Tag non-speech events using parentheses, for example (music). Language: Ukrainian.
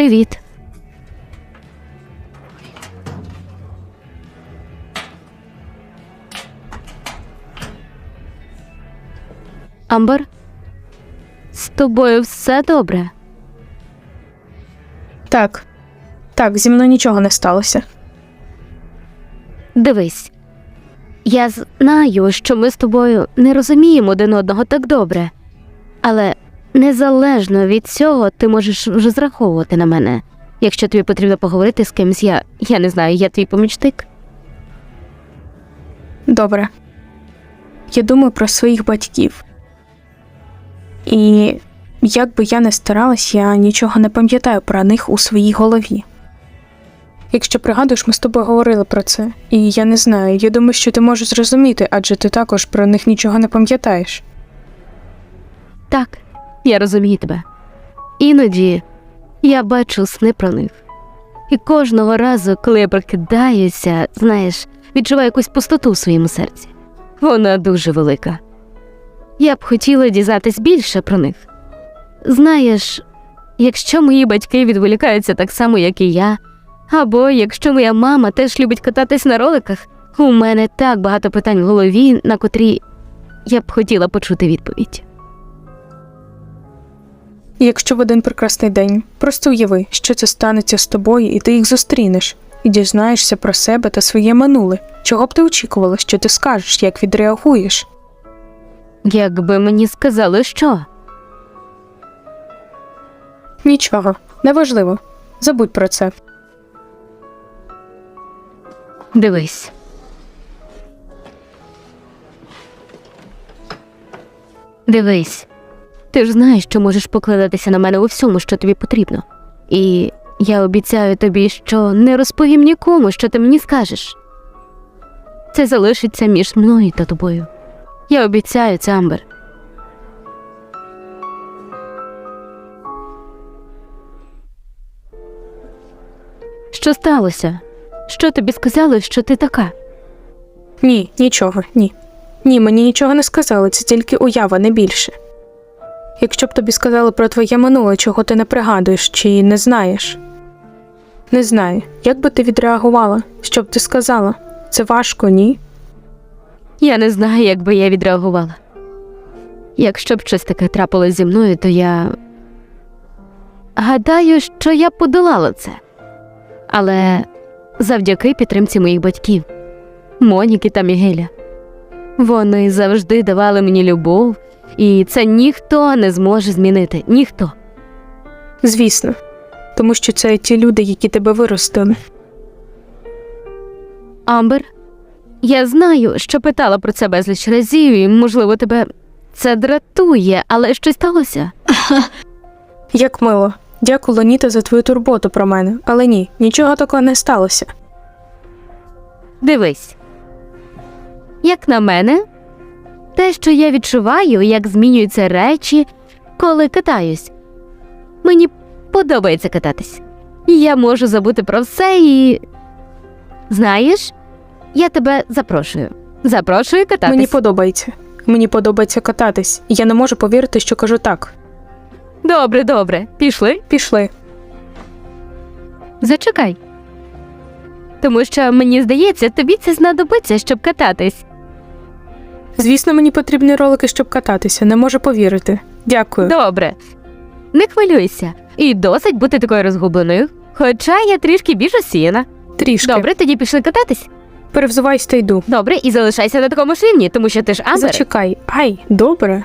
Привіт. Амбер, з тобою все добре. Так. Так, зі мною нічого не сталося. Дивись, я знаю, що ми з тобою не розуміємо один одного так добре, але незалежно від цього ти можеш вже зраховувати на мене. Якщо тобі потрібно поговорити з кимсь, я, я не знаю, я твій помічник. Добре. Я думаю про своїх батьків. І як би я не старалась, я нічого не пам'ятаю про них у своїй голові. Якщо пригадуєш, ми з тобою говорили про це, і я не знаю, я думаю, що ти можеш зрозуміти, адже ти також про них нічого не пам'ятаєш. Так, я розумію тебе. Іноді я бачу сни про них. І кожного разу, коли я прокидаюся, знаєш, відчуваю якусь пустоту в своєму серці. Вона дуже велика. Я б хотіла дізнатись більше про них. Знаєш, якщо мої батьки відволікаються так само, як і я, або якщо моя мама теж любить кататись на роликах, у мене так багато питань в голові, на котрі я б хотіла почути відповідь. І якщо в один прекрасний день просто уяви, що це станеться з тобою, і ти їх зустрінеш, і дізнаєшся про себе та своє минуле, чого б ти очікувала, що ти скажеш, як відреагуєш? Якби мені сказали, що? Нічого, неважливо. Забудь про це. Дивись. Дивись. Ти ж знаєш, що можеш покладатися на мене у всьому, що тобі потрібно. І я обіцяю тобі, що не розповім нікому, що ти мені скажеш. Це залишиться між мною та тобою. Я обіцяю це, Амбер. Що сталося? Що тобі сказали, що ти така? Ні, нічого, ні. Ні, мені нічого не сказали, це тільки уява, не більше. Якщо б тобі сказали про твоє минуле, чого ти не пригадуєш чи не знаєш. Не знаю, як би ти відреагувала, що б ти сказала? Це важко, ні? Я не знаю, як би я відреагувала. Якщо б щось таке трапилось зі мною, то я гадаю, що я подолала це. Але завдяки підтримці моїх батьків, Моніки та Мігеля. Вони завжди давали мені любов, і це ніхто не зможе змінити. Ніхто. Звісно, тому що це ті люди, які тебе виростили. Амбер, я знаю, що питала про це безліч разів, і, можливо, тебе це дратує, але щось сталося. (laughs) Як мило. Дякую, Леоніта, за твою турботу про мене, але ні, нічого такого не сталося. Дивись. Як на мене, те, що я відчуваю, як змінюються речі, коли катаюсь. Мені подобається кататись. І Я можу забути про все і. Знаєш, я тебе запрошую. Запрошую кататись. Мені подобається. Мені подобається кататись, я не можу повірити, що кажу так. Добре, добре. Пішли. Пішли. Зачекай. Тому що мені здається, тобі це знадобиться, щоб кататись. Звісно, мені потрібні ролики, щоб кататися, не можу повірити. Дякую. Добре. Не хвилюйся. І досить бути такою розгубленою. Хоча я трішки більш осіяна. Трішки. Добре, тоді пішли кататись. Перевзувайся та йду. Добре, і залишайся на такому ж рівні, тому що ти ж Амбер. Зачекай. Ай, добре.